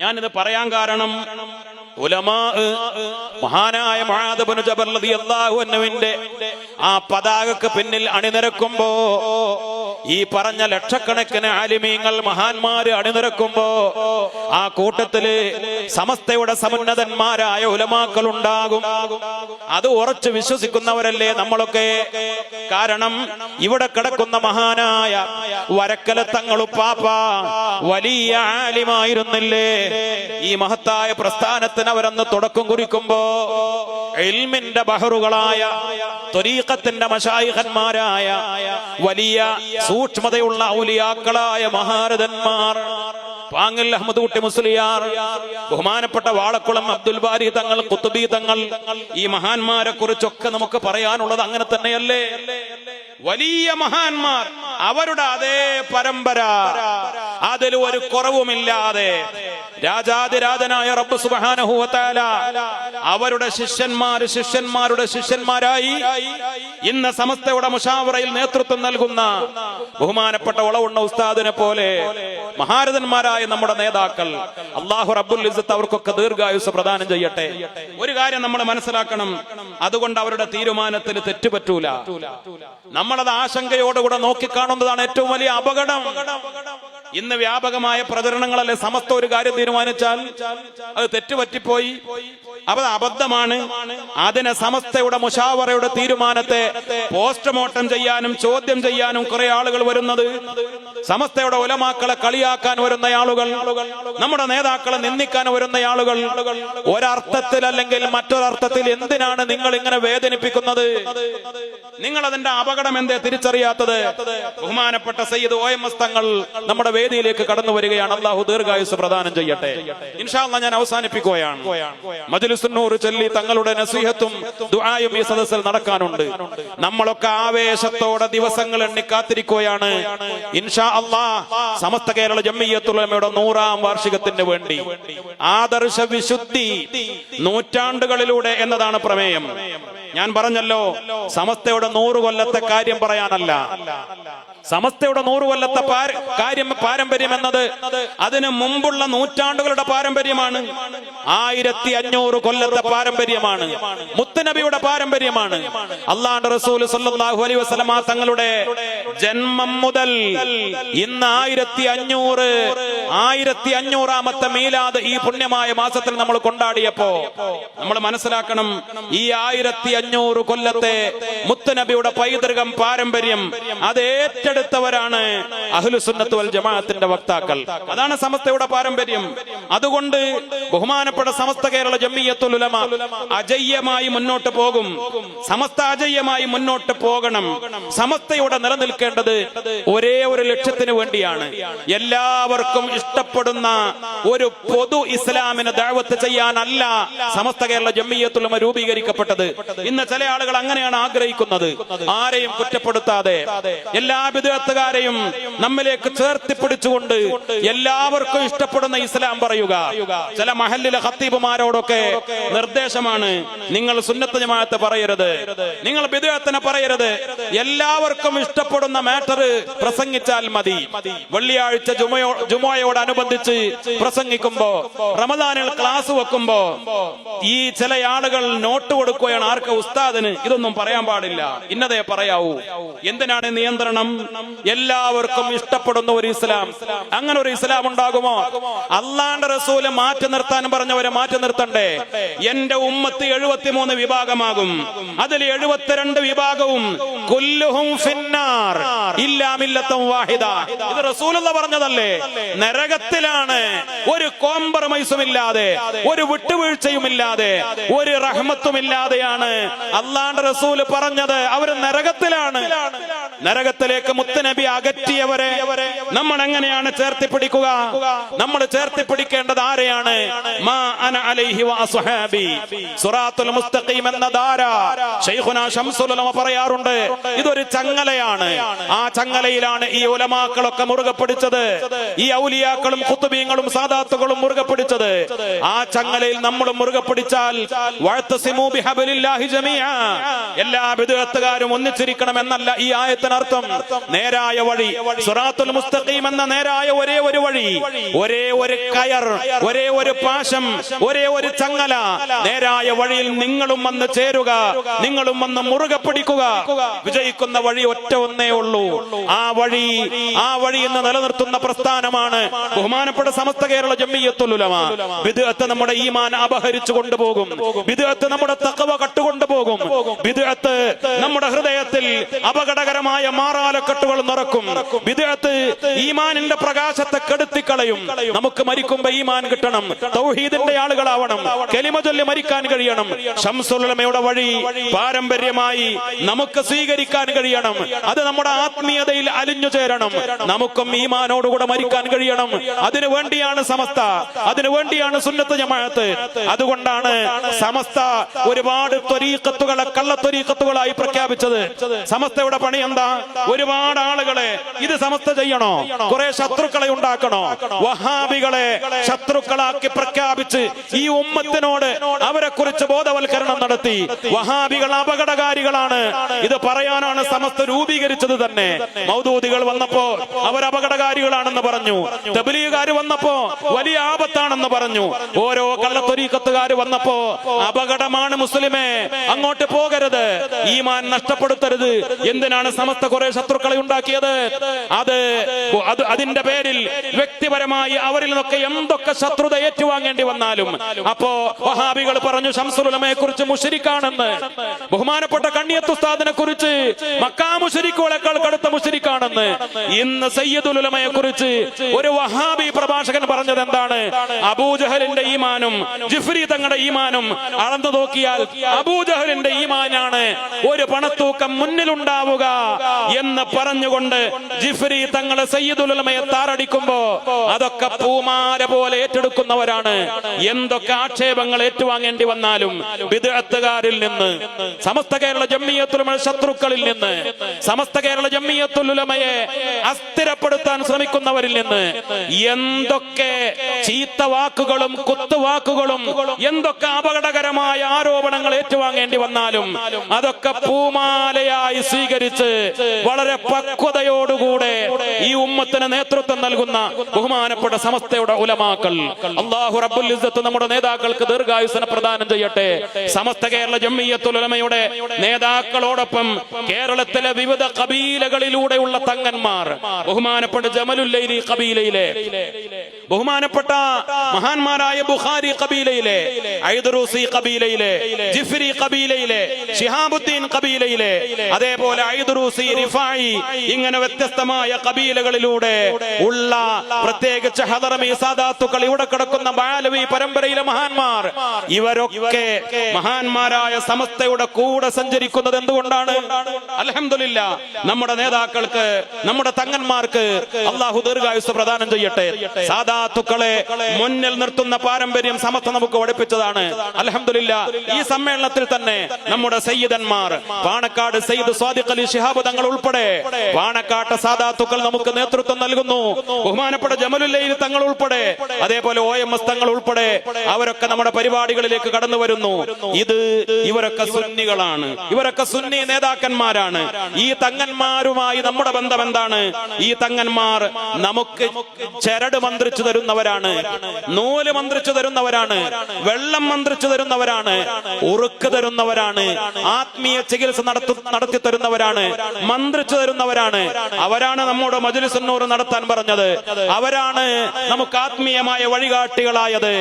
ഞാനിത് പറയാൻ കാരണം മഹാനായ മഹാദബനു ജബർ റളിയല്ലാഹു അൻഹുവിന്റെ ആ പതാകക്ക് പിന്നിൽ അണിനിരക്കുമ്പോ ഈ പറഞ്ഞ ലക്ഷക്കണക്കിന് ആലിമീങ്ങൾ മഹാന്മാര് അണിനിരക്കുമ്പോ ആ കൂട്ടത്തിൽ സമസ്തയുടെ സമുന്നതന്മാരായ ഉലമാക്കൾ ഉണ്ടാകും അത് ഉറച്ചു വിശ്വസിക്കുന്നവരല്ലേ നമ്മളൊക്കെ? കാരണം ഇവിടെ കിടക്കുന്ന മഹാനായ വരക്കല തങ്ങളുപ്പാപ്പ വലിയ ആലിമായിരുന്നില്ലേ? ഈ മഹത്തായ പ്രസ്ഥാനത്തിന് അവരന്ന് തുടക്കം കുറിക്കുമ്പോ എൽമിന്റെ ബഹറുകളായ തൊരീക്കത്തിന്റെ മഷായിഹന്മാരായ വലിയ സൂക്ഷ്മതയുള്ള ഔലിയാക്കളായ മഹാരഥന്മാർ. പാങ്ങൽ അഹമ്മദ് കുട്ടി മുസ്ലിയാർ ബഹുമാനപ്പെട്ട വാളക്കുളം അബ്ദുൽ ബാരി തങ്ങൾ കുത്തുബി തങ്ങൾ ഈ മഹാന്മാരെ കുറിച്ചൊക്കെ നമുക്ക് പറയാനുള്ളത് അങ്ങനെ തന്നെയല്ലേ? വലിയ മഹാന്മാർ അവരുടെ അതേ പരമ്പര അതിൽ ഒരു കുറവുമില്ലാതെ രാജാതിരാജനായ റബ്ബ് തആല അവരുടെ ശിഷ്യന്മാർ ശിഷ്യന്മാരുടെ ശിഷ്യന്മാരായി ഇന്ന് സമസ്തയുടെ മുഷാവറയിൽ നേതൃത്വം നൽകുന്ന ബഹുമാനപ്പെട്ട ഉളവുണ്ണ ഉസ്താദിനെ പോലെ മഹാരഥന്മാരായ നമ്മുടെ നേതാക്കൾ അള്ളാഹു റബ്ബുൽ ഇസ്സത്ത് അവർക്കൊക്കെ ദീർഘായുസ് പ്രദാനം ചെയ്യട്ടെ. ഒരു കാര്യം നമ്മൾ മനസ്സിലാക്കണം. അതുകൊണ്ട് അവരുടെ തീരുമാനത്തിന് തെറ്റുപറ്റൂല. നമ്മളത് ആശങ്കയോടുകൂടെ നോക്കിക്കാണുന്നതാണ് ഏറ്റവും വലിയ അപകടം. ഇന്ന് വ്യാപകമായ പ്രചരണങ്ങളല്ലേ സമസ്ത ഒരു കാര്യം തീരുമാനിച്ചാൽ? അത് തെറ്റുപറ്റിപ്പോയി. അത് അബദ്ധമാണ്. അതിന് സമസ്തയുടെ മുഷാവറയുടെ തീരുമാനത്തെ പോസ്റ്റ്മോർട്ടം ചെയ്യാനും ചോദ്യം ചെയ്യാനും കുറെ ആളുകൾ വരുന്നത്. സമസ്തയുടെ ഉലമാക്കളെ കളിയാക്കാൻ വരുന്ന ആളുകൾ നമ്മുടെ നേതാക്കളെ നിന്ദിക്കാൻ വരുന്ന ആളുകൾ. ഒരർത്ഥത്തിൽ അല്ലെങ്കിൽ മറ്റൊരർത്ഥത്തിൽ എന്തിനാണ് നിങ്ങൾ ഇങ്ങനെ വേദനിപ്പിക്കുന്നത്? നിങ്ങൾ അതിന്റെ അപകടം എന്തേ തിരിച്ചറിയാത്തത്? ബഹുമാനപ്പെട്ട സയ്യിദ് ഒ എം എസ് തങ്ങൾ നമ്മുടെ വേദിയിലേക്ക് കടന്നു വരികയാണ്. അള്ളാഹു ദീർഘായുസ് പ്രദാനം ചെയ്യട്ടെ. ഇൻഷാല്ല ഞാൻ അവസാനിപ്പിക്കുകയാണ്. മജ്ലിസുന്നൂർ ചൊല്ലി തങ്ങളുടെ നസീഹത്തും ദുആയും ഈ സദസ്സിൽ നടക്കാനുണ്ട്. നമ്മളൊക്കെ ആവേശത്തോടെ ദിവസങ്ങൾ എണ്ണി കാത്തിരിക്കുകയാണ്. ഇൻഷാ അള്ളാ സമസ്ത കേരള ജമ്മിയത്തുള്ളമയുടെ നൂറാം വാർഷികത്തിന് വേണ്ടി. ആദർശ വിശുദ്ധി നൂറ്റാണ്ടുകളിലൂടെ എന്നതാണ് പ്രമേയം. ഞാൻ പറഞ്ഞല്ലോ സമസ്തയുടെ നൂറ് കൊല്ലത്തെ കാര്യം പറയാനല്ല. സമസ്തയുടെ നൂറ് കൊല്ലത്തെ കാര്യം പാരമ്പര്യം എന്നത് അതിന് മുമ്പുള്ള നൂറ്റാണ്ടുകളുടെ പാരമ്പര്യമാണ്. ആയിരത്തി അഞ്ഞൂറ് കൊല്ലത്തെ പാരമ്പര്യമാണ്. മുത്തുനബിയുടെ പാരമ്പര്യമാണ്. അള്ളാഹുന്റെ റസൂൽ സല്ലല്ലാഹു അലൈഹി വസല്ലമ തങ്ങളുടെ ജന്മം മുതൽ ഇന്ന് ആയിരത്തി അഞ്ഞൂറ് ആയിരത്തി അഞ്ഞൂറാമത്തെ മീലാദ് ഈ പുണ്യമായ മാസത്തിൽ നമ്മൾ കൊണ്ടാടിയപ്പോ നമ്മൾ മനസ്സിലാക്കണം ഈ ആയിരത്തി അഞ്ഞൂറ് കൊല്ലത്തെ മുത്തുനബിയുടെ പൈതൃകം പാരമ്പര്യം അത് ഏറ്റെടുത്തവരാണ് അഹ്ലുസുന്നത്ത് ജമാഅത്തിന്റെ വക്താക്കൾ. അതാണ് സമസ്തയുടെ പാരമ്പര്യം. അതുകൊണ്ട് ബഹുമാനപ്പെട്ട സമസ്ത കേരള ജമ്മിയത്തുൽ ഉലമ അജയ്യമായി മുന്നോട്ട് പോകും. സമസ്ത അജയ്യമായി മുന്നോട്ട് പോകണം. സമസ്തയുടെ നിലനിൽക്കേണ്ടത് ഒരേ ഒരു ലക്ഷ്യത്തിന് വേണ്ടിയാണ്. എല്ലാവർക്കും ഇഷ്ടപ്പെടുന്ന ഒരു പൊതു ഇസ്ലാമിന് ദാവത്ത് ചെയ്യാനല്ല സമസ്ത കേരള ജമ്മിയത്തുലമ രൂപീകരിക്കപ്പെട്ടത്. ഇന്ന് ചില ആളുകൾ അങ്ങനെയാണ് ആഗ്രഹിക്കുന്നത്. ആരെയും കുറ്റപ്പെടുത്താതെ എല്ലാ വിദഗ്ധക്കാരെയും നമ്മിലേക്ക് ചേർത്തി പിടിച്ചുകൊണ്ട് എല്ലാവർക്കും ഇഷ്ടപ്പെടുന്ന ഇസ്ലാം പറയുക. ചില മഹല്ലിലെ ഹത്തീബുമാരോടൊക്കെ നിർദ്ദേശമാണ് നിങ്ങൾ സുന്നത്ത് ജമാഅത്ത് പറയരുത്. നിങ്ങൾ വിദേഹത്തിനെ പറയരുത്. എല്ലാവർക്കും ഇഷ്ടപ്പെടുന്ന മാറ്റർ പ്രസംഗിച്ചാൽ മതി. വെള്ളിയാഴ്ച ജുമയോ ജുമയോടനുബന്ധിച്ച് പ്രസംഗിക്കുമ്പോ റമദാനിൽ ക്ലാസ് വെക്കുമ്പോ ഈ ചില ആളുകൾ നോട്ട് കൊടുക്കുകയാണ് ആർക്ക് ഉസ്താദിന് ഇതൊന്നും പറയാൻ പാടില്ല. ഇന്നതേ പറയാവൂ. എന്തിനാണ് നിയന്ത്രണം? എല്ലാവർക്കും ഇഷ്ടപ്പെടുന്ന ഒരു ഇസ്ലാം. അങ്ങനെ ഒരു ഇസ്ലാം ഉണ്ടാകുമോ? അള്ളാന്റെ റസൂൽ മാറ്റി നിർത്താൻ പറഞ്ഞവരെ മാറ്റി നിർത്തണ്ടേ? എന്റെ ഉമ്മത്ത് എഴുപത്തിമൂന്ന് വിഭാഗമാകും. അതിൽ എഴുപത്തിരണ്ട് വിഭാഗവും ഫിന്നാർ. വാഹിദ. ഇത് റസൂലുള്ള പറഞ്ഞതല്ലേ? നരകത്തിലാണ്. ഒരു കോംപ്രമൈസും ഇല്ലാതെ ഒരു വിട്ടുവീഴ്ചയും ഇല്ലാതെ ഒരു റഹ്മത്തും ഇല്ലാതെയാണ് അള്ളാന്റെ റസൂൽ പറഞ്ഞത്. അവർ നരകത്തിലാണ്. നരകത്തിലേക്ക് മുത്തനബി അകറ്റിയവരെ നമ്മൾ എങ്ങനെയാണ് ചേർത്തി പിടിക്കുക നമ്മൾ ചേർത്തി പിടിക്കേണ്ടത് ആരെയാണ് എന്ന ധാര പറയാറുണ്ട്. ഇതൊരു ചങ്ങലയാണ്. ആ ചങ്ങലയിലാണ് ഈ ഉലമാക്കളൊക്കെ മുറുകെ പിടിച്ചത്. ഈ ഔലിയാക്കളും കുത്തുബീങ്ങളും സാദാത്തുകളും മുറുകെ പിടിച്ചത്. ആ ചങ്ങലയിൽ നമ്മൾ മുറുകെ പിടിച്ചാൽ എല്ലാ ബിദ്അത്തുകാരും ഒന്നിച്ചിരിക്കണം എന്നല്ല ഈ ആയത്തിനർത്ഥം. നേരായ വഴി സുറാത്തുൽ മുസ്തഖീം എന്ന നേരായ ഒരേ ഒരു വഴി ഒരേ ഒരു കയർ ഒരേ ഒരു പാശം ഒരേ ഒരു ചങ്ങല. നേരായ വഴിയിൽ നിങ്ങളും വന്ന് ചേരുക നിങ്ങളും വന്ന് മുറുകെ പിടിക്കുക. വിജയിക്കുന്ന വഴി ഒറ്റ ഒന്നേ ഉള്ളൂ. ആ വഴി ആ വഴി എന്ന് നിലനിർത്തുന്ന പ്രസ്ഥാനമാണ് ബഹുമാനപ്പെട്ട സമസ്ത കേരള ജമ്മിയത്തുലുലമ വിദഗ്ധ നമ്മുടെ ഈമാൻ അപഹരിച്ചു കൊണ്ടുപോകും. വിദഗ്ധ നമ്മുടെ തക്കവ കട്ടുകൊണ്ടുപോകും. വിദഗ്ധ നമ്മുടെ ഹൃദയത്തിൽ അപകടകരമായ മാറാലക്കെട്ടുകൾ നിറക്കും. വിദഗ്ധ ഈമാനിന്റെ പ്രകാശത്തെ കെടുത്തിക്കളയും. നമുക്ക് മരിക്കുമ്പോ ഈമാൻ കിട്ടണം. തൗഹീദിന്റെ ആളുകളാവണം. കെലിമ ചൊല്ലി മരിക്കാൻ കഴിയണം. ഷംസുലമയുടെ വഴി പാരമ്പര്യമായി നമുക്ക് സ്വീകരിക്കാൻ കഴിയണം. അത് നമ്മുടെ ആത്മീയതയിൽ അലിഞ്ഞു ചേരണം. നമുക്കും ഈമാനോടുകൂടെ മരിക്കാൻ കഴിയണം. അതിനു വേണ്ടിയാണ് സമസ്ത. അതിനു വേണ്ടിയാണ് സുന്നത്ത് ജമാഅത്ത്. അതുകൊണ്ടാണ് സമസ്ത ഒരുപാട് ത്വരീക്കത്തുകളെ കള്ളത്വരീക്കത്തുകളായി പ്രഖ്യാപിച്ചത്. സമസ്തയുടെ പണി എന്താ? ഒരുപാട് ആളുകളെ ഇത് സമസ്ത ചെയ്യണോ? കുറെ ശത്രുക്കളെ ഉണ്ടാക്കണോ? വഹാബികളെ ശത്രുക്കളാക്കി പ്രഖ്യാപിച്ച് ഈ ഉമ്മത്തിനോട് അവരെ കുറിച്ച് ബോധവൽക്കരണം നടത്തി. വഹാബികൾ അപകടകാരികളാണ്. ഇത് പറയാനാണ് സമസ്ത രൂപീകരിച്ചത് തന്നെ. മൗദൂദികൾ വന്നപ്പോ അവർ അപകടകാരികളാണെന്ന് പറഞ്ഞു. തബലീഗുകാർ വന്നപ്പോ വലിയ ആപത്താണെന്ന് പറഞ്ഞു. ഓരോ കള്ളത്തൊരീക്കത്തുകാർ വന്നപ്പോ അപകടമാണ് മുസ്ലിമേ. അങ്ങോട്ട് പോകരുത്. ഈമാൻ നഷ്ടപ്പെടുത്തരുത്. എന്തിനാണ് സമസ്ത കുറെ ശത്രുക്കളെ ഉണ്ടാക്കിയത്? അത് അത് അതിന്റെ പേരിൽ വ്യക്തിപരമായി അവരിൽ നിന്നൊക്കെ എന്തൊക്കെ ശത്രുത ഏറ്റുവാങ്ങേണ്ടി വന്നാലും അപ്പോ വഹാബികൾ പറഞ്ഞു ശംസുലമയെ കുറിച്ച് മുഷരിക്കാണെന്ന്. ബഹുമാനപ്പെട്ട കണ്ണിയത്തുസ്താദിനെ കുറിച്ച് മക്കാ മുഷരിക്കുകളെക്കാൾ കടുത്ത മുഷരിക്കാണെന്ന്. ഇന്ന് സയ്യദുലമയെ കുറിച്ച് ഒരു വഹാബി പ്രഭാഷകൻ പറഞ്ഞത് എന്താണ്? അബൂജഹലിന്റെ ഈമാനും ജിഫ്രി തങ്ങളുടെ ഈമാനും അളന്നു നോക്കിയാൽ അബൂജഹലിന്റെ ഈമാനാണ്. ഒരു പണത്തൂക്കം മുന്നിലുണ്ടാവുക എന്ന് പറഞ്ഞുകൊണ്ട് ജിഫ്രി തങ്ങളെ സയ്യിദുലമയെ താറടിക്കുമ്പോ അതൊക്കെ പൂമാര പോലെ ഏറ്റെടുക്കുന്നവരാണ്. എന്തൊക്കെ ആക്ഷേപങ്ങൾ ഏറ്റുവാങ്ങേണ്ടി വന്നാലും വിദഗ്ധകാരിൽ നിന്ന് സമസ്ത കേരള ജമ്മിയത്തുലമ ശത്രുക്കളിൽ നിന്ന് സമസ്ത കേരള ജമ്മിയത്തുലമയെ അസ്ഥിരപ്പെടുത്താൻ ശ്രമിക്കുന്നവരിൽ നിന്ന് എന്തൊക്കെ ചീത്ത വാക്കുകളും കുത്തുവാക്കുകളും എന്തൊക്കെ അപകടകരമായ ആരോപണങ്ങൾ ഏറ്റുവാങ്ങേണ്ടി വന്നാലും അതൊക്കെ പൂമാലയായി സ്വീകരിച്ച് വളരെ പക്വതയോടുകൂടെ ഈ ഉമ്മത്തിന് നേതൃത്വം നൽകുന്ന ബഹുമാനപ്പെട്ട സമസ്തയുടെ ഉലമാക്കൾ. അള്ളാഹു റബ്ബുൽ ഇസ്സത്ത് നമ്മുടെ നേതാക്കൾക്ക് ദീർഘായുസന പ്രദാനം ചെയ്യട്ടെ. സമസ്ത കേരള ജമ്മിയത്തുൽ ഉലമയുടെ നേതാക്കളോടൊപ്പം കേരളത്തിലെ വിവിധ കബീലകളിലൂടെയുള്ള തങ്ങന്മാർ ബഹുമാനപ്പെട്ട ജമലുല്ലൈരി കബീലയിലെ ബഹുമാനപ്പെട്ട മഹാന്മാരായ ബുഖാരി കബീലയിലെ ഐദറൂസി കബീലയിലെ ജിഫ്രി കബീലയിലെ ഷിഹാബുദ്ദീൻ കബീലയിലെ അതേപോലെ ഐദറൂസി റിഫായി ഇങ്ങനെ വ്യത്യസ്തമായ കബീലകളിലൂടെ ഉള്ള പ്രത്യേകിച്ച് ഹദറമി സാദാത്തുക്കൾ ഇവിടെ കിടക്കുന്ന ബാലവി പരമ്പരയിലെ മഹാന്മാർ. ഇവരൊക്കെ മഹാന്മാരായ സമസ്തയുടെ കൂടെ സഞ്ചരിക്കുന്നത് എന്തുകൊണ്ടാണ്? അലഹമില്ല നമ്മുടെ നേതാക്കൾക്ക് നമ്മുടെ തങ്ങന്മാർക്ക് അള്ളാഹു ദീർഘായുസ് പ്രദാനം ചെയ്യട്ടെ? സാധാത്തുക്കളെ മുന്നിൽ നിർത്തുന്ന പാരമ്പര്യം സമസ്ത നമുക്ക് പഠിപ്പിച്ചതാണ്. അലഹമില്ല ഈ സമ്മേളനത്തിൽ തന്നെ നമ്മുടെ സയ്യിദന്മാർ പാണക്കാട് സയ്യിദ് സ്വാദിഖ് അലി ശിഹാബ് തങ്ങൾ ഉൾപ്പെടെ പാണക്കാട്ട് സാധാത്തുക്കൾ നമുക്ക് നേതൃത്വം നൽകുന്നു. ബഹുമാനപ്പെട്ട ജമലുല്ലയിൽ തങ്ങൾ ഉൾപ്പെടെ അതേപോലെ ഒ എം എസ് തങ്ങൾ ഉൾപ്പെടെ അവരൊക്കെ നമ്മുടെ പരിപാടികളിലേക്ക് കടന്നു വരുന്നു. ഇത് ഇവരൊക്കെ സുന്നികളാണ്. ഇവരൊക്കെ സുന്നി നേതാക്കന്മാരാണ്. ഈ തങ്ങന്മാരുമായി നമ്മുടെ ബന്ധം എന്താണ്? ഈ തങ്ങന്മാർ നമുക്ക് ചരട് മന്ത്രിച്ചു തരുന്നവരാണ്. നൂൽ മന്ത്രിച്ചു തരുന്നവരാണ്. വെള്ളം മന്ത്രിച്ചു തരുന്നവരാണ്. ഉറുക്ക് തരുന്നവരാണ്. ആത്മീയ ചികിത്സ നടത്തു നടത്തി തരുന്നവരാണ്. മന്ത്രിച്ചു തരുന്നവരാണ്. അവരാണ് നമ്മോട് മജുലിസന്നൂർ നടത്താൻ പറഞ്ഞത്. അവരാണ് നമുക്ക് ആത്മീയമായ വഴികാട്ടികളായത്.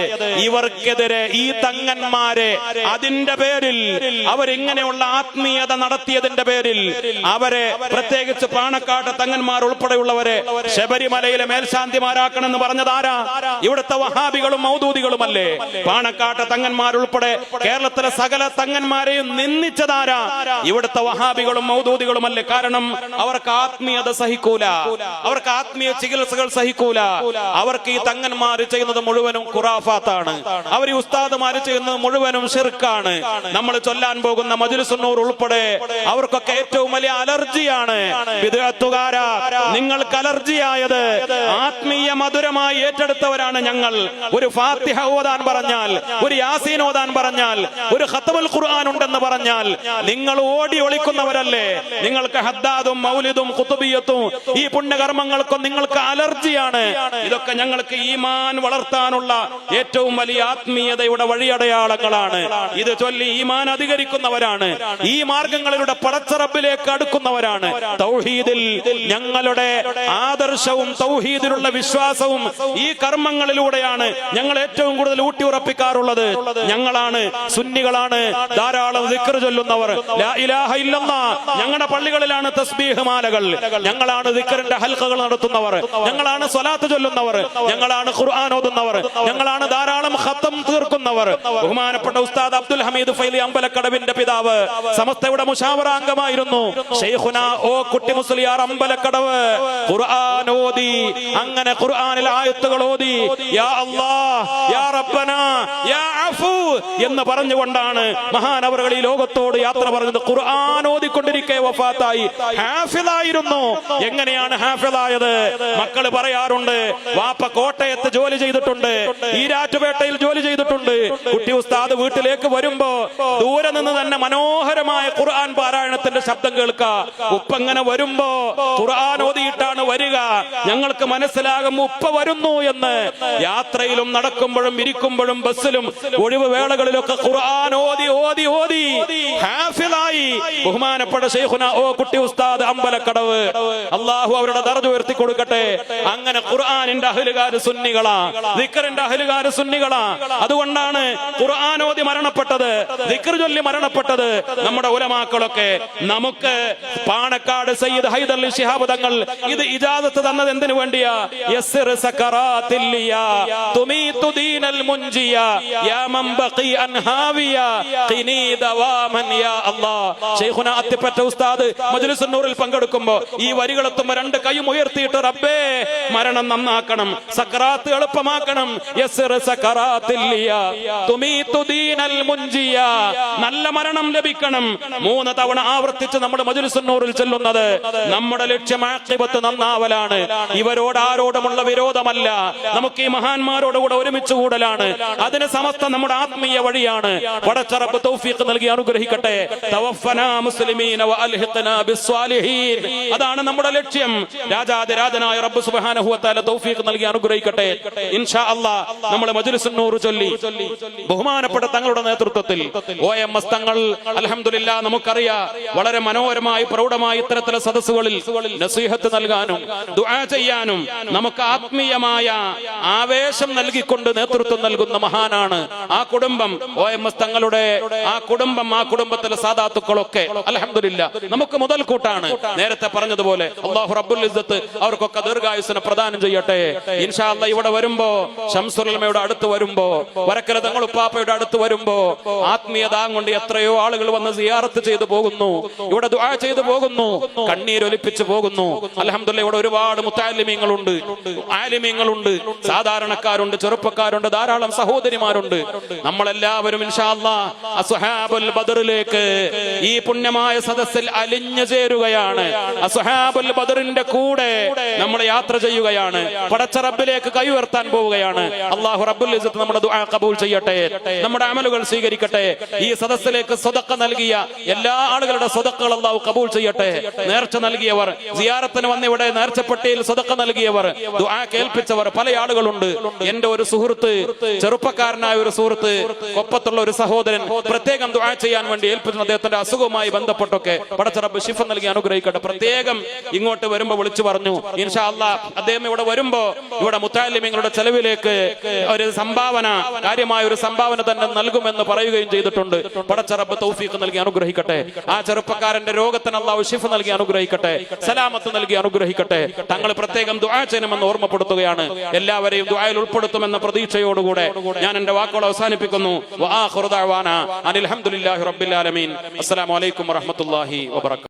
ഇവർക്കെതിരെ ഈ തങ്ങന്മാരെ അതിന്റെ പേരിൽ അവരിങ്ങനെയുള്ള ആത്മീയത നടത്തിയതിന്റെ പേരിൽ അവരെ പ്രത്യേകിച്ച് പാണക്കാട്ട് തങ്ങന്മാർ ഉൾപ്പെടെയുള്ളവരെ ശബരിമലയിലെ മേൽശാന്തിമാരാക്കണമെന്ന് പറഞ്ഞത് ആരാ? ഇവിടുത്തെ വഹാബികളും മൗദൂദികളും അല്ലേ പാണക്കാട്ട തങ്ങന്മാരുൾപ്പെടെ കേരളത്തിലെ സകല തങ്ങന്മാരെയും നിന്ദിച്ചതാരാ? ഇവിടുത്തെ വഹാബികളും മൗദൂദികളും അല്ലേ കാരണം അവർക്ക് ആത്മീയത സഹിക്കൂല. അവർക്ക് ആത്മീയ ചികിത്സകൾ സഹിക്കൂല. അവർക്ക് ഈ തങ്ങന്മാർ ചെയ്യുന്നത് മുഴുവനും ഖുറാഫ ഖുറാഫാത്താണ്. അവർ ഈ ഉസ്താദുമാര് ചെയ്യുന്നത് മുഴുവനും ഷിർക്കാണ് നമ്മൾ ചൊല്ലാൻ പോകുന്ന മജുലിസുന്നൂർ ഉൾപ്പെടെ അവർക്കൊക്കെ ഏറ്റവും വലിയ അലർജിയാണ്. വിദഗ്ധത്തുകാരാ നിങ്ങൾക്ക് അലർജിയായത്. ആത്മീയ മധുരമായി ഏറ്റെടുത്തവരാണ് ഞങ്ങൾ. ഒരു ഫാത്തിഹ ഓതാൻ പറഞ്ഞാൽ ഒരു യാസീൻ ഓതാൻ പറഞ്ഞാൽ ഒരു ഖത്തമുൽ ഖുർആൻ ഉണ്ടെന്ന് പറഞ്ഞാൽ നിങ്ങൾ ഓടി ഒളിക്കുന്നവരല്ലേ? നിങ്ങൾക്ക് ഹദ്ദാദും മൗലിദും കുത്തുബിയത്തും ഈ പുണ്യകർമ്മങ്ങൾക്കും നിങ്ങൾക്ക് അലർജിയാണ്. ഇതൊക്കെ ഞങ്ങൾക്ക് ഈമാൻ വളർത്താനുള്ള ഏറ്റവും വലിയ ആത്മീയതയുടെ വഴിയടയാളങ്ങളാണ്. ഇത് ചൊല്ലി ഈമാൻ അധികരിക്കുന്നവരാണ്. ഈ മാർഗങ്ങളിലൂടെ പടച്ചറബിലേക്ക് അടുക്കുന്നവരാണ്. തൗഹീദിൽ ഞങ്ങളുടെ ആദർശവും തൗഹീദിലുള്ള വിശ്വാസവും ഈ കർമ്മങ്ങളിലൂടെയാണ് ഞങ്ങൾ ഏറ്റവും കൂടുതൽ ഊട്ടിയുറപ്പിക്കാറുള്ളത്. ഞങ്ങളാണ് സുന്നികളാണ് ധാരാളം ദിക്കർ ചൊല്ലുന്നവർ. ഞങ്ങളുടെ പള്ളികളിലാണ് തസ്ബീഹ് മാലകൾ. ഞങ്ങളാണ് ദിക്കറിന്റെ ഹൽക്കകൾ നടത്തുന്നവർ. ഞങ്ങളാണ് സ്വലാത്ത് ചൊല്ലുന്നവർ. ഞങ്ങളാണ് ഖുർആൻ ഓതുന്നവർ. ഞങ്ങളാണ് ധാരാളം ഹത്തം തീർക്കുന്നവർ. ബഹുമാനപ്പെട്ട ഉസ്താദ് അബ്ദുൽ ഹമീദ് ഫൈലി അമ്പലക്കടവിന്റെ പിതാവ്. സമസ്തയുടെ മുഷാവറ അംഗമായിരുന്നു. ഷെയ്ഖുന ഓ കുട്ടി മുസ്ലിയാർ അമ്പലക്കടവ്. ഖുർആൻ ഓതി. അങ്ങനെ ഖുർആനിൽ ആയത്തുകൾ ഓതി യാ അല്ലാ യാ റബ്ബന യാ അഫു എന്ന് പറഞ്ഞുകൊണ്ടാണ് മഹാനവറുകൾ ഈ ലോകത്തോട് യാത്ര പറഞ്ഞത്. ഖുർആൻ ഓതിക്കൊണ്ടിരിക്കെ വഫാത്തായി. ഹാഫിദായിരുന്നു. എങ്ങനെയാണ് ഹാഫിദായത്? മക്കൾ പറയാറുണ്ട് വാപ്പ കോട്ടയത്ത് ജോലി ചെയ്തിട്ടുണ്ട് ഈരാറ്റുപേട്ടയിൽ ജോലി ചെയ്തിട്ടുണ്ട്. കുട്ടി ഉസ്താദ് വീട്ടിലേക്ക് വരുമ്പോ ദൂരെ നിന്ന് തന്നെ മനോഹരമായ ഖുർആൻ പാരായണത്തിന്റെ ശബ്ദം കേൾക്കുക ഉപ്പങ്ങനെ വരുമ്പോ ഖുർആൻ ഓതിയിട്ടാണ് വരിക. ഞങ്ങൾക്ക് മനസ്സിലാകും ഉപ്പ വരുന്നു എന്ന്. യാത്രയിലും നടക്കുമ്പോഴും ഇരിക്കുമ്പോഴും ബസ്സിലും ഒഴിവ് വേളകളിലൊക്കെ ഖുർആൻ ഓതി ഓതി ഓതി. ഹാഫിലായി ബഹുമാനപ്പെട്ട ശൈഖുന ഓ കുട്ടി ഉസ്താദ് അമ്പലക്കടവ്. അള്ളാഹു അവരുടെ ദർജ ഉയർത്തി കൊടുക്കട്ടെ. അങ്ങനെ ഖുർആനിന്റെ അഹലുകാര് സുന്നികളാ. ദിക്കറിന്റെ അഹലുകാര് സുന്നികളാ. അതുകൊണ്ടാണ് ഖുർആൻ ഓതി മരണപ്പെട്ടത് ദിക്കർ ചൊല്ലി മരണപ്പെട്ടത്. നമ്മുടെ ഉലമാക്കളൊക്കെ നമുക്ക് പാണക്കാട് സയ്യിദ് ഹൈദർ ശിഹാബ് തങ്ങൾ ഇത് ഇജാദത്ത് തന്നത് എന്തിനു വേണ്ടിയാ? സക്കറാത്തില്ലിയ തുമീതു ദീനൽ മുൻജിയ യാ മൻ ബഖി അൻ ഹാവിയ ഖിനി ദവാമൻ യാ അല്ലാഹ്. ശൈഖുന അത്തിപ്പറ്റ ഉസ്താദ് മജ്ലിസുൻ നൂറിൽ പങ്കെടുക്കുമ്പോ ഈ വരികളെത്തുമ്പോ രണ്ട് കൈയും ഉയർത്തിയിട്ട് റബ്ബേ മരണം നന്നാക്കണം സക്കറാത്ത് എളുപ്പമാക്കണം. നല്ല മരണം ലഭിക്കണം. മൂന്ന് തവണ ആവർത്തിച്ച് നമ്മുടെ മജുലിസുന്നൂറിൽ ചെല്ലുന്നത് നമ്മുടെ ലക്ഷ്യം ആക്കിബത്ത് നന്നാവലാണ്. ഇവരോട് ആരോടുമുള്ള വിരോധമല്ല. നമുക്ക് ഈ മഹാന്മാരോടുകൂടെ ഒരുമിച്ച് കൂടലാണ്. അതിന് സമസ്ത നമ്മുടെ ആത്മീയ വഴിയാണ്. പടച്ചറപ്പ് തൗഫീഖ് നൽകി അനുഗ്രഹിക്കട്ടെ. അതാണ് നമ്മുടെ ലക്ഷ്യം. രാജാതിരാജനായ റബ്ബ് തആല തൗഫീഖ് നൽകി അനുഗ്രഹിക്കട്ടെ. ഇൻഷാ അല്ലാഹ് നമ്മൾ മജ്ലിസുന്നൂർ ചൊല്ലി. ബഹുമാനപ്പെട്ട തങ്ങളുടെ നേതൃത്വത്തിൽ. ഒ എം എസ് തങ്ങൾ അലഹമില്ല നമുക്കറിയാം. വളരെ മനോഹരമായി പ്രൗഢമായി ഇത്തരത്തിലെ സദസ്സുകളിൽ നസീഹത്ത് നൽകാനും ദുആ ചെയ്യാനും നമുക്ക് ആത്മീയമായ ആവേശം നൽകിക്കൊണ്ട് നേതൃത്വം നൽകുന്ന മഹാനാണ് ആ കുടുംബം. ഒ എം എസ് തങ്ങളുടെ ആ കുടുംബം ആ കുടുംബത്തിലെ സാധാത്തുക്കളൊക്കെ. അലഹമില്ല നമുക്ക് മുതൽക്കൂട്ടാണ്. നേരത്തെ പറഞ്ഞതുപോലെ അള്ളാഹു റബ്ബുൽ ഇസ്സത്ത് അവർക്കൊക്കെ ദീർഘായുസിനെ പ്രദാനം ചെയ്യട്ടെ. ഇൻഷാ അല്ലാ ഇവിടെ വരുമ്പോ ഷംസുലമയുടെ അടുത്ത് വരുമ്പോ വരക്കല തങ്ങൾ ഉപ്പാപ്പയുടെ അടുത്ത് വരുമ്പോ ആത്മീയതാം കൊണ്ട് എത്രയോ ആളുകൾ വന്ന് സിയാറത്ത് ചെയ്തു പോകുന്നു. ഇവിടെ ദുആ ചെയ്തു പോകുന്നു. കണ്ണീരൊലിപ്പിച്ചു പോകുന്നു. അലഹമില്ല ഇവിടെ ഒരുപാട് മുത്താലിമീങ്ങളുണ്ട് ആലിമ്യങ്ങളുണ്ട് സാധാരണക്കാരുണ്ട് ചെറുപ്പക്കാരുണ്ട് ധാരാളം സഹോദരിമാരുണ്ട്. നമ്മളെല്ലാവരും ബദറിലേക്ക് ഈ പുണ്യമായ സദസ്സിൽ അലിഞ്ഞു ചേരുകയാണ്. അസുഹാബുൽ ബദറിന്റെ കൂടെ നമ്മൾ യാത്ര ചെയ്യുകയാണ്. പടച്ച റബ്ബിലേക്ക് കൈ ഉയർത്താൻ പോവുകയാണ്. അള്ളാഹു റബ്ബുൽ നമ്മുടെ ദുആ കബൂൽ ചെയ്യട്ടെ. നമ്മുടെ അമലുകൾ സ്വീകരിക്കട്ടെ. ഈ സദസ്സിലേക്ക് സ്വതക്ക നൽകിയ എല്ലാ ആളുകളുടെ സ്വതക്കുകൾ അള്ളാഹു കബൂൽ ചെയ്യട്ടെ. നേർച്ച നൽകിയവർ സിയാറത്തിന് വന്ന് ഇവിടെ നേർച്ചപ്പെട്ടിയിൽ സ്വതക്ക നൽകിയവർ ദുആ കേൾപ്പിച്ചവർ പല ആളുകളുണ്ട്. എന്റെ ഒരു സുഹൃത്ത് ചെറുപ്പക്കാരനായ ഒരു സുഹൃത്ത് കൊപ്പത്തുള്ള ഒരു സഹോദരൻ പ്രത്യേകം ദുആ ചെയ്യാൻ വേണ്ടി ഏൽപ്പിച്ചു അദ്ദേഹത്തിന്റെ അസുഖവുമായി ബന്ധപ്പെട്ടൊക്കെ പടച്ചറബ് ശിഫ നൽകി അനുഗ്രഹിക്കട്ടെ. പ്രത്യേകം ഇങ്ങോട്ട് വരുമ്പോൾ വിളിച്ചു പറഞ്ഞു ഇൻഷാ അദ്ദേഹം ഇവിടെ വരുമ്പോ ഇവിടെ മുത്താലിമ്യങ്ങളുടെ ചെലവിലേക്ക് ഒരു സംഭാവന കാര്യമായ ഒരു സംഭാവന തന്നെ നൽകുമെന്ന് പറയുകയും ചെയ്തിട്ടുണ്ട്. പടച്ചറബ് തൗഫീഖ് നൽകി അനുഗ്രഹിക്കട്ടെ. ആ ചെറുപ്പക്കാരന്റെ രോഗത്തിന് അള്ളാഹു നൽകി അനുഗ്രഹിക്കട്ടെ. സലാമത്ത് നൽകി അനുഗ്രഹിക്കട്ടെ. തങ്ങൾ പ്രത്യേകം ദുആ ചെയ്യണമെന്ന് ഓർമ്മപ്പെടുത്തുകയാണ്. എല്ലാവരെയും ദുആയിൽ ഉൾപ്പെടുത്തുമെന്ന പ്രതീക്ഷയോടുകൂടെ ഞാൻ എന്റെ വാക്കുകൾ അവസാനിപ്പിക്കുന്നു. വആഖിറു ദഅവാന അനിൽ ഹംദുലില്ലാഹി റബ്ബിൽ ആലമീൻ. അസ്സലാമു അലൈക്കും വറഹ്മത്തുള്ളാഹി വബറകാതുഹു